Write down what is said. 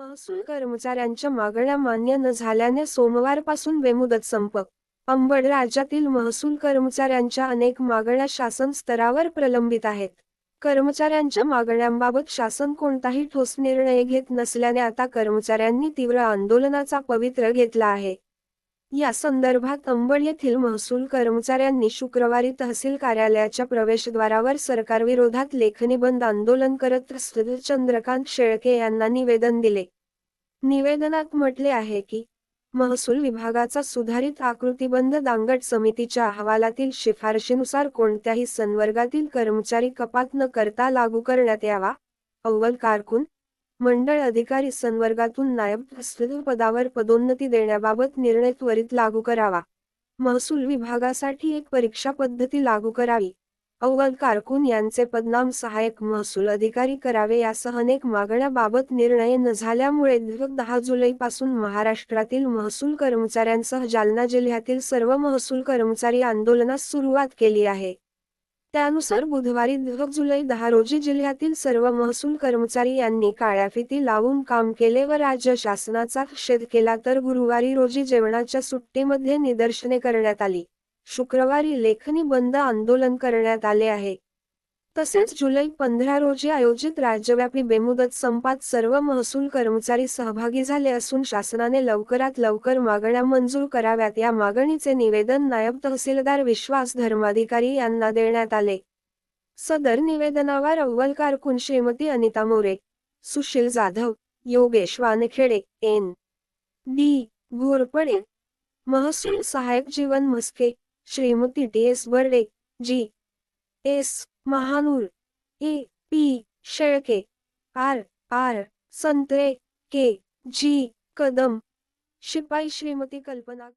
महसूल कर्मचाऱ्यांच्या मागण्या मान्य न झाल्याने सोमवारपासून बेमुदत संप. अंबड राज्यातील महसूल कर्मचाऱ्यांच्या अनेक मागण्या शासन स्तरावर प्रलंबित आहेत. कर्मचाऱ्यांच्या मागण्यांबाबत शासन कोणताही ठोस निर्णय घेत नसल्याने आता कर्मचाऱ्यांनी तीव्र आंदोलनाचा पवित्र घेतला आहे. या संदर्भात अंबड येथील महसूल कर्मचाऱ्यांनी शुक्रवारी तहसील कार्यालयाच्या प्रवेशद्वारावर सरकारविरोधात लेखणी बंद आंदोलन करत चंद्रकांत शेळके यांना निवेदन दिले. निवेदनात म्हटले आहे की महसूल विभागाचा सुधारित आकृतीबंध दांगट समितीच्या अहवालातील शिफारशीनुसार कोणत्याही संवर्गातील कर्मचारी कपात न करता लागू करण्यात यावा. अव्वल कारकून मंडळ अधिकारी संवर्गातून नायब प्रस्तुत पदावर पदोन्नती देण्याबाबत निर्णय त्वरित लागू करावा. महसूल विभागासाठी एक परीक्षा पद्धती लागू करावी. अव्वल कारकून यांचे पदनाम सहाय्यक महसूल अधिकारी करावे यासह अनेक मागण्याबाबत निर्णय न झाल्यामुळे दिनांक दहा जुलैपासून महाराष्ट्रातील महसूल कर्मचाऱ्यांसह जालना जिल्ह्यातील सर्व महसूल कर्मचारी आंदोलनास सुरुवात केली आहे. त्यानुसार बुधवारी दहा जुलै दहा रोजी जिल्ह्यातील सर्व महसूल कर्मचारी यांनी काळ्या फिती लावून काम केले व राज्य शासनाचा निषेध केला तर गुरुवारी रोजी जेवणाच्या सुट्टीमध्ये निदर्शने करण्यात आली. शुक्रवारी लेखनी बंद आंदोलन करण्यात आले आहे. तसेच जुलै पंधरा रोजी आयोजित राज्यव्यापी बेमुदत संपात सर्व महसूल कर्मचारी सहभागी झाले असून शासनाने लवकरात लवकर मागण्या मंजूर कराव्यात. या मागणीचे निवेदन नायब तहसीलदार विश्वास धर्माधिकारी यांना देण्यात आले. सदर निवेदनावर अव्वल कारकून श्रीमती अनिता मोरे सुशील जाधव योगेश वानखेडे एन. डी. घोरपडे महसूल सहाय्यक Jeevan Mhaske Shrimati T. S. Barde G. S Mahanur A P Shelke R R Santre K G Kadam. शिपाई श्रीमती कल्पना